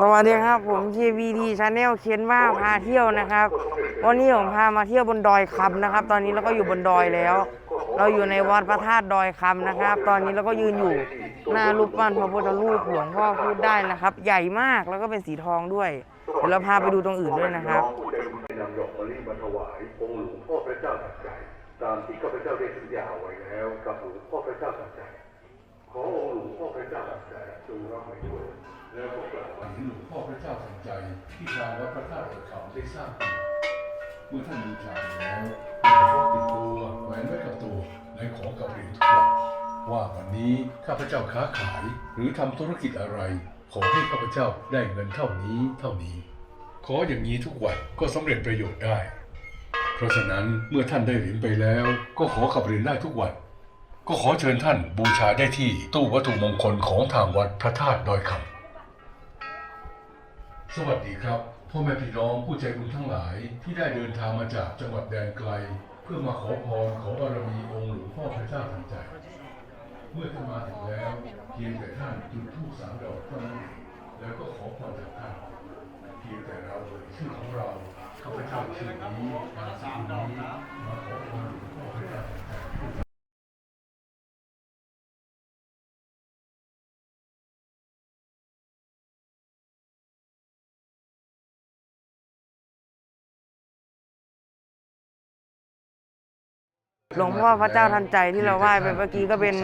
สวัสดีครับ ผม KVD Channel เขียนว่าพาเที่ยวนะครับ วันนี้ผมพามาเที่ยวบนดอยคำนะครับ ตอนนี้เราก็อยู่บนดอยแล้ว เราอยู่ในวัดพระธาตุดอยคำนะครับ ตอนนี้เราก็ยืนอยู่หน้ารูปปั้นพระพุทธรูปหลวงพ่อพูดได้นะครับ ใหญ่มากแล้วก็เป็นสีทองด้วยเดี๋ยวเราพาไปดูตรงอื่นด้วยนะครับผู้ใจบุญได้นำดอกมะลิมาถวายองค์หลวงพ่อพระเจ้าทันใจตามที่ข้าพเจ้าได้สัญญาไว้แล้วกับหลวงพ่อพระเจ้าทันใจขอองค์หลวงพ่อพระเจ้าทันใจจงรับไว้ด้วย แล้วก็กล่าวว่หลวงพ่อพระเจ้าทันใจที่ทางวัดพระธาตุดอยคำได้สร้างเมื่อท่านบูชาแล้วขอติดตัวแหวนไว้กับตัวและขอกับเรียนทุกคนว่าวันนี้ข้าพเจ้าค้าขายหรือทำธุรกิจอะไร ขอให้ข้าพเจ้าได้เงินเท่านี้เท่านี้ ขออย่างนี้ทุกวันก็สำเร็จประโยชน์ได้ เพราะฉะนั้นเมื่อท่านได้เหรียญไปแล้ว ก็ขอขับเหรียนได้ทุกวันก็ขอเชิญท่านบูชาได้ที่ตู้วัตถุมงคลของทางวัดพระธาตุดอยคำ สวัสดีครับพ่อแม่พี่น้องผู้ใจบุญทั้งหลายที่ได้เดินทางมาจากจังหวัดแดนไกล เพื่อมาขอพรขอบารมีองค์หลวงพ่อพระเจ้าทันใจ เมื่อท่านมาถึงแล้วเพียงแต่ท่านจุดธูปสามดอกเท่านั้นแล้วก็ขอพรจากท่านเพียงแต่เราเอ่ยชื่อของเราข้าพเจ้าชื่อนี้นามสกุลนี้มาขอพร หลวงพ่อพระเจ้าทันใจที่เราไหว้ไปเมื่อกี้ก็เป็น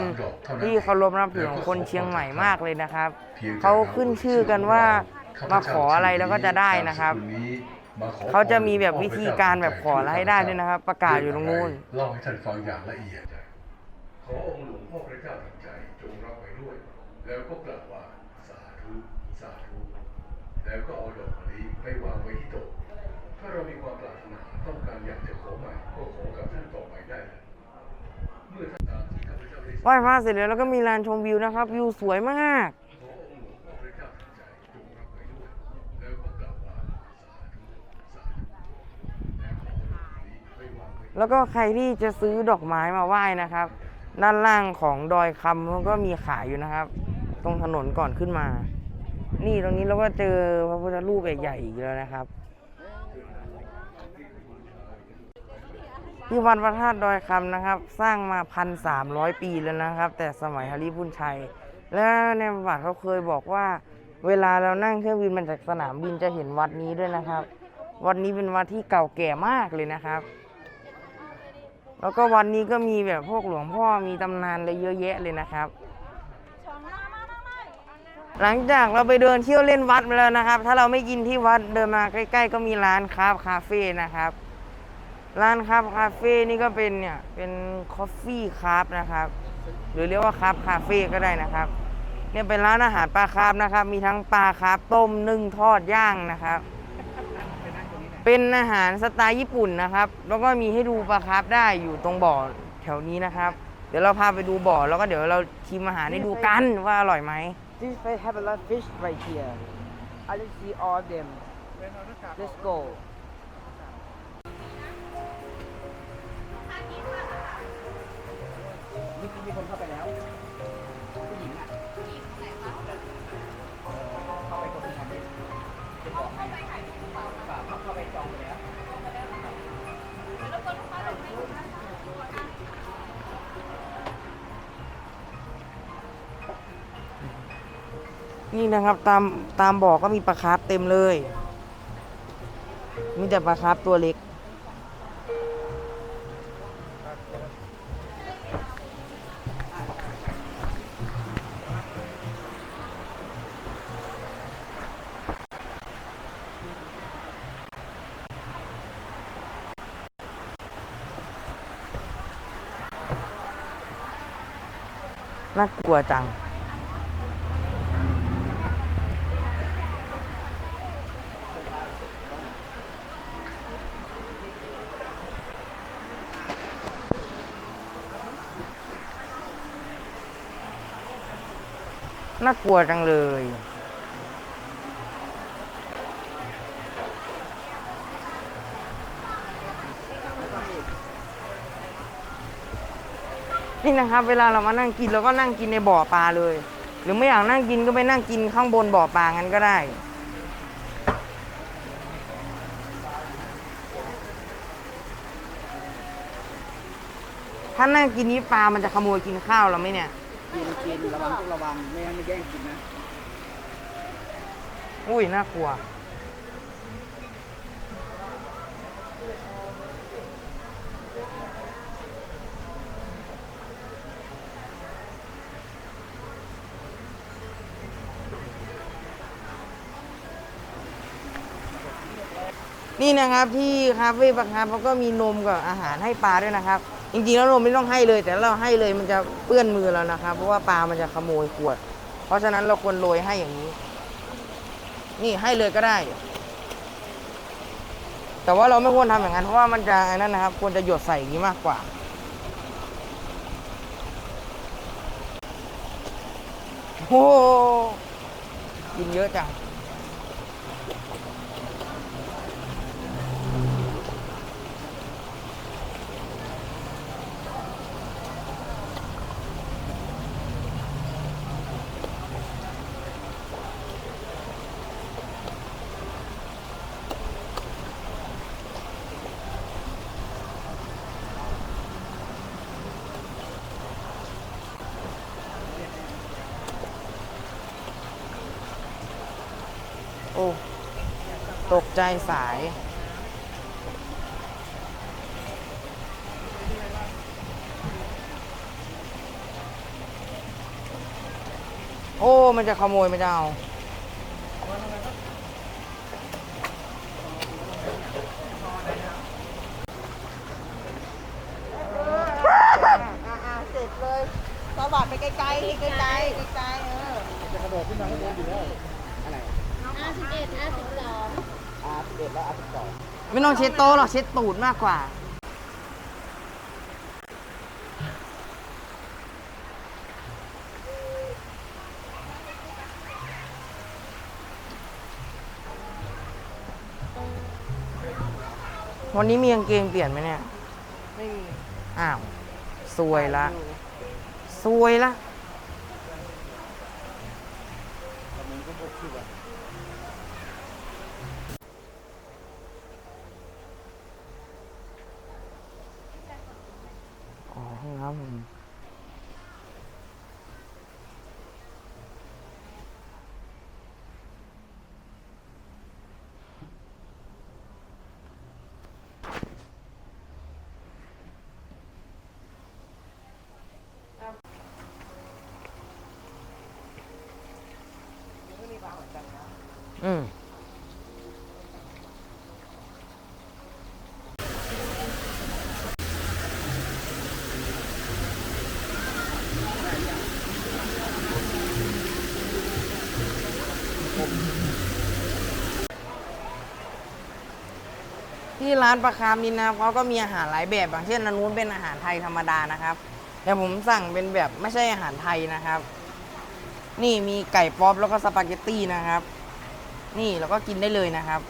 ที่เคารพนับถือของคนเชียงใหม่มากเลยนะครับเขาขึ้นชื่อกันว่ามาขออะไรแล้วก็จะได้นะครับเขาจะมีแบบวิธีการแบบขออะไรให้ได้ด้วยนะครับ ประกาศอยู่ตรงนู้นเล่าให้ท่านฟังอย่างละเอียดขอองค์หลวงพ่อพระเจ้าทันใจจงรับไว้ด้วย แล้วก็กล่าวว่าสาธุสาธุแล้วก็เอาดอกมะลิไปวางไว้ที่โต๊ะถ้าเรามีความปรารถนาต้องการอยากจะขอใหม่ ไหว้พระเสร็จแล้วแล้วก็มีลานชมวิวนะครับ วิวสวยมากแล้วก็กล่าวว่าสาธุสาธุแล้วก็เอาดอกมะลิไปวางไว้แล้วก็ใครที่จะซื้อดอกไม้มาไหว้นะครับ ด้านล่างของดอยคำมันก็มีขายอยู่นะครับ ตรงถนนก่อนขึ้นมา นี่ตรงนี้เราก็เจอพระพุทธรูปใหญ่ๆอีกแล้วนะครับ ที่วัดพระธาตุดอยคำนะครับ สร้างมาพันสามร้อยปีแล้วนะครับ แต่สมัยฮาริพุนชัย และในประวัติเขาเคยบอกว่า เวลาเรานั่งเครื่องบินมาจากสนามบินจะเห็นวัดนี้ด้วยนะครับ วัดนี้เป็นวัดที่เก่าแก่มากเลยนะครับ แล้วก็วันนี้ก็มีแบบพวกหลวงพ่อมีตำนานอะไรเยอะแยะเลยนะครับหลังจากเราไปเดินเที่ยวเล่นวัดมาแล้วนะครับ ถ้าเราไม่กินที่วัดเดินมาใกล้ ๆ ก็มีร้านคาคาเฟ่นะครับ ร้านคราฟคาเฟ่นี่ก็เป็นเนี่ยเป็นคอฟฟี่คราฟนะครับ หรือเรียกว่าคราฟคาเฟ่ก็ได้นะครับ เนี่ยเป็นร้านอาหารปลาคราฟนะครับ มีทั้งปลาคราฟต้มนึ่งทอดย่างนะครับ เป็นอาหารสไตล์ญี่ปุ่นนะครับ แล้วก็มีให้ดูปลาคราฟได้อยู่ตรงบ่อแถวนี้นะครับ เดี๋ยวเราพาไปดูบ่อแล้วก็เดี๋ยวเราชิมอาหารให้ดูกันว่าอร่อยไหม This place have a lot of fish right here. I just see all of them. Let's go. มื่อกี้มีคนเข้าไปแล้วผู้หญิงอะเอ่อเข้าไปกดที่ทำได้จะบอกให้ฝากเข้าไปจองไปแล้วนี่นะครับตามตามบ่อก็มีปลาคาร์ฟเต็มเลย มีแต่ปลาคาร์ฟตัวเล็ก น่ากลัวจัง น่ากลัวจังเลย นี่นะครับ เวลาเรามานั่งกินเราก็นั่งกินในบ่อปลาเลย หรือไม่อยากนั่งกินก็ไปนั่งกินข้างบนบ่อปลางั้นก็ได้ ถ้านั่งกินนี้ปลา มันจะขโมยกินข้าวเราไหมเนี่ย กินกินระวังต้องระวังไม่งั้นไม่แย่งกินนะ อุ้ยน่ากลัว นี่นะครับที่คาเฟ่ปลาคร์ฟเขาก็มีนมกับอาหารให้ปลาด้วยนะครับ จริงๆแล้วนมไม่ต้องให้เลย แต่เราให้เลยมันจะเปื้อนมือเรานะครับ เพราะว่าปลามันจะขโมยขวด เพราะฉะนั้นเราควรโรยให้อย่างนี้ นี่ให้เลยก็ได้ แต่ว่าเราไม่ควรทำอย่างนั้นเพราะว่ามันจะนั่นนะครับ ควรจะหยดใส่อย่างนี้มากกว่า โอ้กินเยอะจัง โอ้ ตกใจสาย โอ้ มันจะขโมยมันจะเอาอ่าเสร็จเลยสวัสดไปไกลๆไกลๆไกลๆไกลๆเออ จะกระโดดขึ้นมาข้างบนอยู่แล้วอะไร ห้าสิบเอ็ดห้าสิบสอง อาร์เอ็ดแล้วอาร์สองไม่ต้องเช็ดโต๊ะหรอกเช็ดตูดมากกว่า วันนี้มีกางเกงเปลี่ยนไหมเนี่ย ไม่มีอ้าวสวยละสวยละอ๋อห้องน้ำผม อืม ที่ร้านปลาคาร์ฟนี่นะครับเขาก็มีอาหารหลายแบบอย่างเช่นอันนู้นเป็นอาหารไทยธรรมดานะครับ แต่ผมสั่งเป็นแบบไม่ใช่อาหารไทยนะครับ นี่มีไก่ป๊อปแล้วก็สปาเกตตี้นะครับ นี่เราก็กินได้เลยนะครับ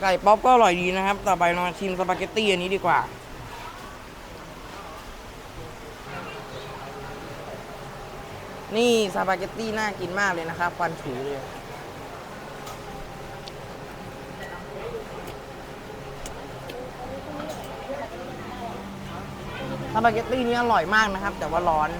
ไก่ป๊อปก็อร่อยดีนะครับ ต่อไปเรามาชิมสปาเกตตี้อันนี้ดีกว่า นี่สปาเกตตี้น่ากินมากเลยนะครับควันฉุยเลย สปาเกตตี้นี้อร่อยมากนะครับ แต่ว่าร้อน